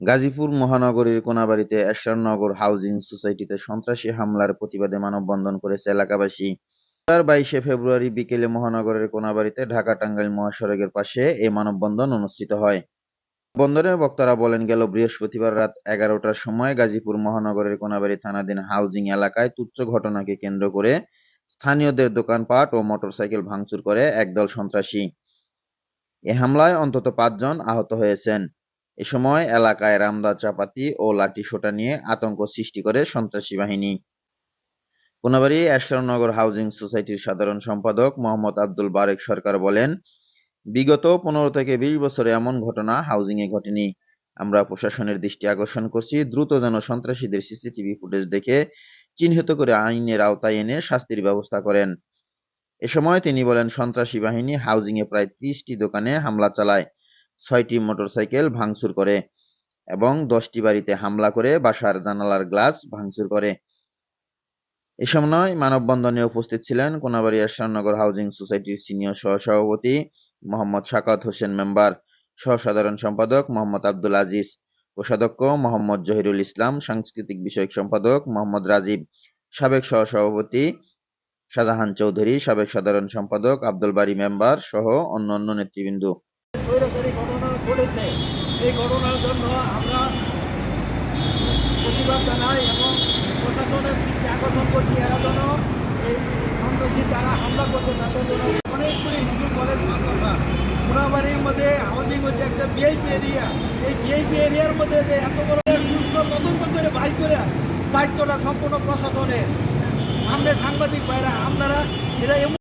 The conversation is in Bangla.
গাজীপুর মহানগরীর কোনাবাড়ীতে এশরারনগর হাউজিং সোসাইটিতে সন্ত্রাসী হামলার প্রতিবাদে মানববন্ধন করেছে এলাকাবাসী। বুধবার বাইশে ফেব্রুয়ারি বিকেলে মহানগরের কোনাবাড়ীতে ঢাকা টাঙ্গাইল মহাসড়কের পাশে এই মানববন্ধন অনুষ্ঠিত হয়। বন্দরে বক্তারা বলেন, গেল বৃহস্পতিবার রাত এগারোটার সময় গাজীপুর মহানগরের কোনাবাড়ী থানাধীন হাউজিং এলাকায় তুচ্ছ ঘটনাকে কেন্দ্র করে স্থানীয়দের দোকানপাট ও মোটরসাইকেল ভাঙচুর করে একদল সন্ত্রাসী। এ হামলায় অন্তত পাঁচজন আহত হয়েছেন। এ সময় এলাকায় রামদা চাপাতি ও লাঠি সোটা নিয়ে আতঙ্ক সৃষ্টি করে সন্ত্রাসী বাহিনী। কোনাবাড়ী এশরারনগর হাউজিং সোসাইটির সাধারণ সম্পাদক মোহাম্মদ আব্দুল বারেক সরকার বলেন, বিগত পনেরো থেকে বিশ বছরে এমন ঘটনা হাউজিং এ ঘটেনি। আমরা প্রশাসনের দৃষ্টি আকর্ষণ করছি, দ্রুত যেন সন্ত্রাসীদের সিসিটিভি ফুটেজ দেখে চিহ্নিত করে আইনের আওতায় এনে শাস্তির ব্যবস্থা করেন। এ সময় তিনি বলেন, সন্ত্রাসী বাহিনী হাউজিং এ প্রায় ত্রিশটি দোকানে হামলা চালায়। ছয়টি মোটরসাইকেল ভাঙচুর করে এবং দশটি বাড়িতে হামলা করে বাসার জানালার গ্লাস ভাঙচুর করে। এ সময় মানববন্ধনে উপস্থিত ছিলেন কোনাবাড়ী এশরারনগর হাউজিং সোসাইটির সিনিয়র সহসভাপতি মোহাম্মদ শাকাত হোসেন মেম্বার, সহসাধারণ সম্পাদক মোহাম্মদ আব্দুল আজিজ, কোষাধ্যক্ষ মোহাম্মদ জহিরুল ইসলাম, সাংস্কৃতিক বিষয়ক সম্পাদক মোহাম্মদ রাজীব, সাবেক সহসভাপতি শাহজাহান চৌধুরী, সাবেক সাধারণ সম্পাদক আব্দুল বারী মেম্বার সহ অন্যান্য নেতৃবৃন্দ। এই ঘটনার জন্য আমরা প্রতিবাদ জানাই এবং প্রশাসনের দৃষ্টি আকর্ষণ করছি। এরা যেন এই সন্ত্রাসী যারা হামলা করছে তাদের জন্য অনেকগুলি স্কুল কলেজ মাদ্রাসা মোনাবাড়ির মধ্যে হাউজিং হচ্ছে একটা ভিআইপি এরিয়া এই ভিআইপি এরিয়ার মধ্যে যে এত বড় সুস্থ তদন্ত করে বাই করে দায়িত্বটা সম্পূর্ণ প্রশাসনের। আমরা সাংবাদিক ভাইরা, আপনারা, এরা